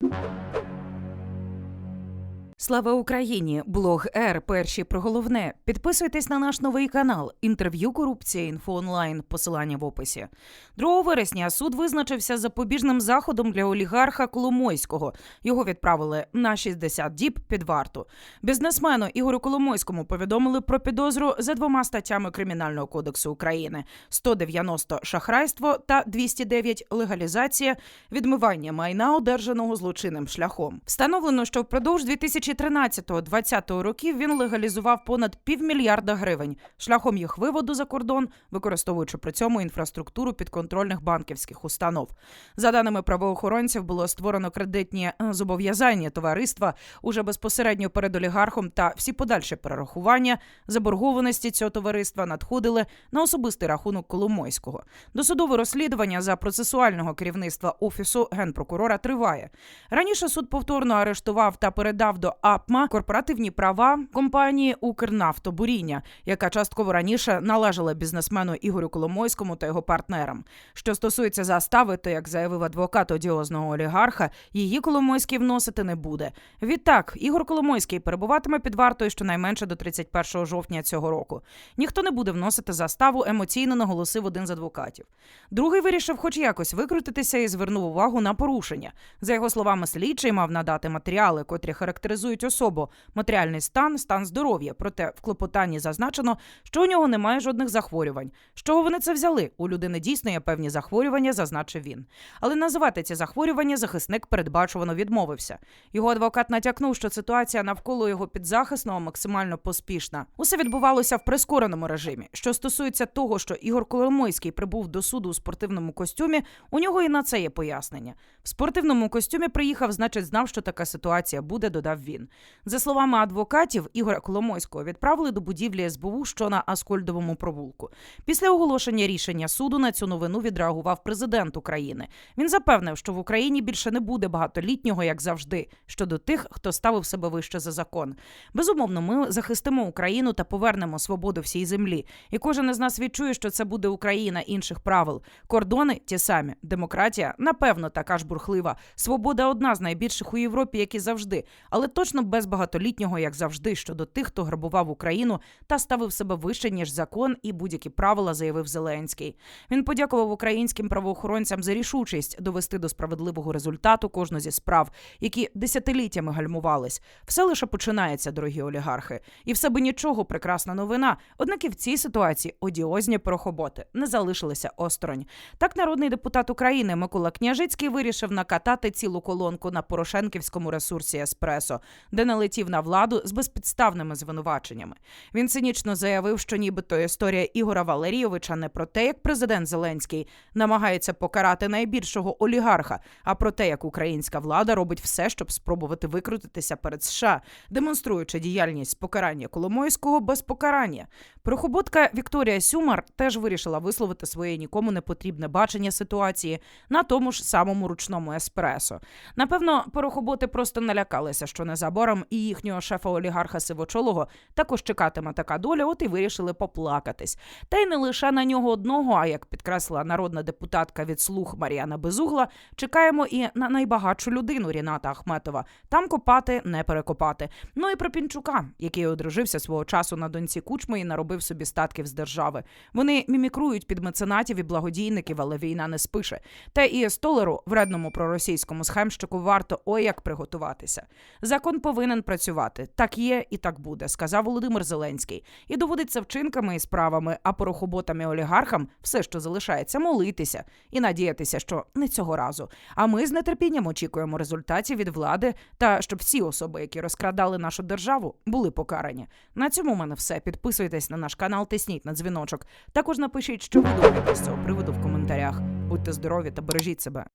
you Слава Україні! Блог Р. Перші про головне. Підписуйтесь на наш новий канал. Інтерв'ю корупція. Інфо онлайн. Посилання в описі. 2 вересня суд визначився запобіжним заходом для олігарха Коломойського. Його відправили на 60 діб під варту. Бізнесмену Ігорю Коломойському повідомили про підозру за двома статтями Кримінального кодексу України: 190 шахрайство та 209 легалізація відмивання майна, одержаного злочинним шляхом. Встановлено, що впродовж 2013-2020 років він легалізував понад півмільярда гривень шляхом їх виводу за кордон, використовуючи при цьому інфраструктуру підконтрольних банківських установ. За даними правоохоронців, було створено кредитні е, зобов'язання товариства уже безпосередньо перед олігархом, та всі подальші перерахування заборгованості цього товариства надходили на особистий рахунок Коломойського. Досудове розслідування за процесуального керівництва офісу генпрокурора триває. Раніше суд повторно арештував та передав до АПМА корпоративні права компанії Укрнафтобуріння, яка частково раніше належала бізнесмену Ігорю Коломойському та його партнерам. Що стосується застави, то як заявив адвокат одіозного олігарха, її Коломойський вносити не буде. Відтак, Ігор Коломойський перебуватиме під вартою щонайменше до 31 жовтня цього року. Ніхто не буде вносити заставу, емоційно наголосив один з адвокатів. Другий вирішив, хоч якось викрутитися і звернув увагу на порушення. За його словами, слідчий мав надати матеріали, котрі характеризують особу, матеріальний стан, стан здоров'я. Проте в клопотанні зазначено, що у нього немає жодних захворювань. З чого вони це взяли? У людини дійсно є певні захворювання, зазначив він. Але називати ці захворювання захисник передбачувано відмовився. Його адвокат натякнув, що ситуація навколо його підзахисного максимально поспішна. Усе відбувалося в прискореному режимі. Що стосується того, що Ігор Коломойський прибув до суду у спортивному костюмі, у нього і на це є пояснення. В спортивному костюмі приїхав, значить, знав, що така ситуація буде, додав він. За словами адвокатів, Ігоря Коломойського відправили до будівлі СБУ, що на Аскольдовому провулку. Після оголошення рішення суду на цю новину відреагував президент України. Він запевнив, що в Україні більше не буде багатолітнього, як завжди, щодо тих, хто ставив себе вище за закон. Безумовно, ми захистимо Україну та повернемо свободу всій землі. І кожен із нас відчує, що це буде Україна інших правил. Кордони ті самі. Демократія, напевно, така ж бурхлива. Свобода одна з найбільших у Європі, як і завжди, але точно без багатолітнього, як завжди, щодо тих, хто грабував Україну та ставив себе вище ніж закон і будь-які правила, заявив Зеленський. Він подякував українським правоохоронцям за рішучість довести до справедливого результату кожну зі справ, які десятиліттями гальмувались. Все лише починається, дорогі олігархи, і все би нічого, прекрасна новина. Однак і в цій ситуації одіозні порохоботи не залишилися осторонь. Так, народний депутат України Микола Княжицький вирішив накатати цілу колонку на Порошенківському ресурсі Еспресо, де налетів на владу з безпідставними звинуваченнями. Він цинічно заявив, що нібито історія Ігора Валерійовича не про те, як президент Зеленський намагається покарати найбільшого олігарха, а про те, як українська влада робить все, щоб спробувати викрутитися перед США, демонструючи діяльність покарання Коломойського без покарання. Прохоботка Вікторія Сюмар теж вирішила висловити своє нікому не потрібне бачення ситуації на тому ж самому ручному еспресо. Напевно, порохоботи просто налякалися, що незабаром і їхнього шефа олігарха Сивочолого також чекатиме така доля, от і вирішили поплакатись. Та й не лише на нього одного, а як підкреслила народна депутатка від слух Мар'яна Безугла, чекаємо і на найбагатшу людину Ріната Ахметова. Там копати не перекопати. Ну і про Пінчука, який одружився свого часу на доньці Кучми і наробив собі статків з держави. Вони мімікрують під меценатів і благодійників, але війна не спише. Та і столеру, вредному проросійському схемщику, варто ой як приготуватися. Закон повинен працювати. Так є і так буде, сказав Володимир Зеленський. І доводиться вчинками і справами, а порохоботами олігархам все, що залишається, молитися і надіятися, що не цього разу. А ми з нетерпінням очікуємо результатів від влади та щоб всі особи, які розкрадали нашу державу, були покарані. На цьому в мене все. Підписуйтесь на наш канал, тисніть на дзвіночок. Також напишіть, що ви думаєте з цього приводу в коментарях. Будьте здорові та бережіть себе.